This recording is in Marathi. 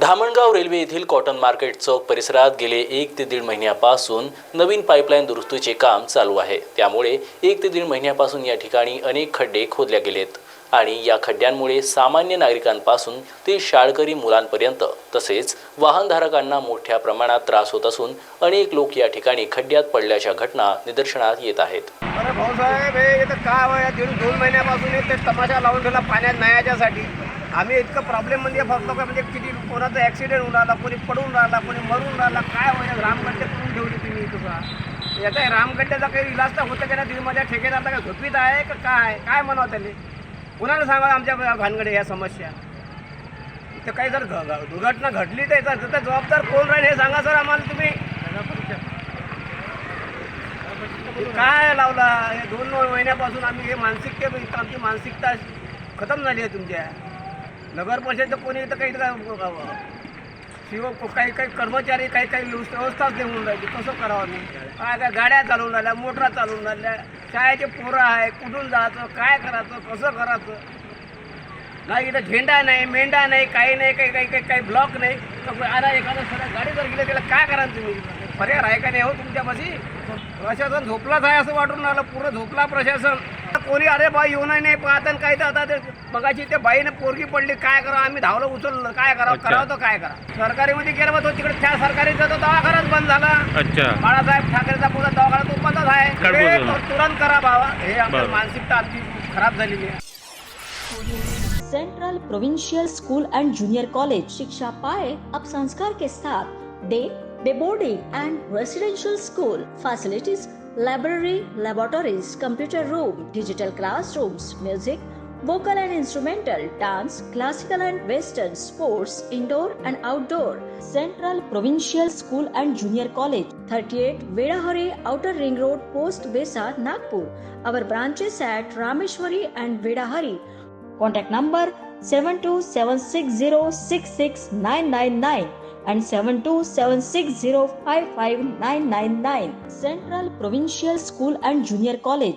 धामणगाव रेल्वे येथील कॉटन मार्केट चौक परिसरात गेले एक ते दीड महिन्यापासून नवीन पाईपलाईन दुरुस्तीचे काम चालू आहे. त्यामुळे एक ते दीड महिन्यापासून या ठिकाणी अनेक खड्डे खोदल्या गेलेत. आणि या खड्ड्यांमुळे सामान्य नागरिकांपासून ते शाळकरी मुलांपर्यंत तसेच वाहनधारकांना मोठ्या प्रमाणात त्रास होत असून अनेक लोक या ठिकाणी खड्ड्यात पडल्याच्या घटना निदर्शनात येत आहेत. भाऊसाहेब हे इथं काय वय दीड दोन महिन्यापासून ते तमाशा लावून ठेवला पाण्यात न्यायाच्यासाठी आम्ही इतकं म्हणजे फक्त का म्हणजे किती कोणाचा ॲक्सिडेंट होऊन राहिला कोणी पडून राहिला कोणी मरून राहिला काय होईल रामगड्डे करून ठेवली तुम्ही तुझा याचा रामगड्ड्याचा काही इलाज तर होतं का ना तुम्ही माझ्या ठेकेदारला काय झोपीत आहे का काय? काय म्हणावं त्याने कुणाला सांगा आमच्या भानगडे या समस्या? तर काही जर घ- दुर्घटना घडली तर याचा त्याचा जबाबदार कोण राहील हे सांगा सर आम्हाला तुम्ही. काय लावला? हे दोन दोन महिन्यापासून आम्ही हे मानसिकते आमची मानसिकता खतम झाली आहे तुमच्या. नगर परिषदेचं कोणी इथं काही काय शिव काही काही कर्मचारी काही काही व्यवस्था- व्यवस्थाच देऊन राहिली. कसं करावं आम्ही? काय काय गाड्या चालवून राहिल्या मोटरा चालवून राहिल्या. शाळेचे पोरं आहे कुठून जायचं काय करायचं कसं करायचं? नाही इथं झेंडा नाही मेंढा नाही काही नाही काही काही काही काही ब्लॉक नाही. तर आता एखादं सगळं गाडी जर गेली त्याला काय करा तुम्ही? पर्याय आहे का नाही? हो तुमच्यापाशी प्रशासन झोपलाच आहे असं वाटून राहिलं. पुरं झोपला प्रशासन. कोणी अरे बाई येऊ नाही पाहत काही तर आता ते मगाशी त्या बाईने पोरगी पडली. काय करा आम्ही धावलं उचललं. काय करावं. करावं तर काय करा. सरकारीमध्ये गेलं तो तिकडे त्या सरकारीचा तो दवाखानाच बंद झाला. अच्छा बाळासाहेब ठाकरेचा पुरा दवाखाना तो बंदच आहे. तुरंत करा बाबा हे आपली बरं. मानसिकता आमची खराब झालेली आहे central provincial school and junior college शिक्षा पाए अब संस्कार के साथ day day boarding and residential school facilities library laboratories computer room digital classrooms music vocal and instrumental dance classical and western sports indoor and outdoor central provincial school and junior college 38 vedahari outer ring road post besa nagpur our branches at rameshwari and vedahari Contact number 7276066999 and 7276055999. Central Provincial School and Junior College.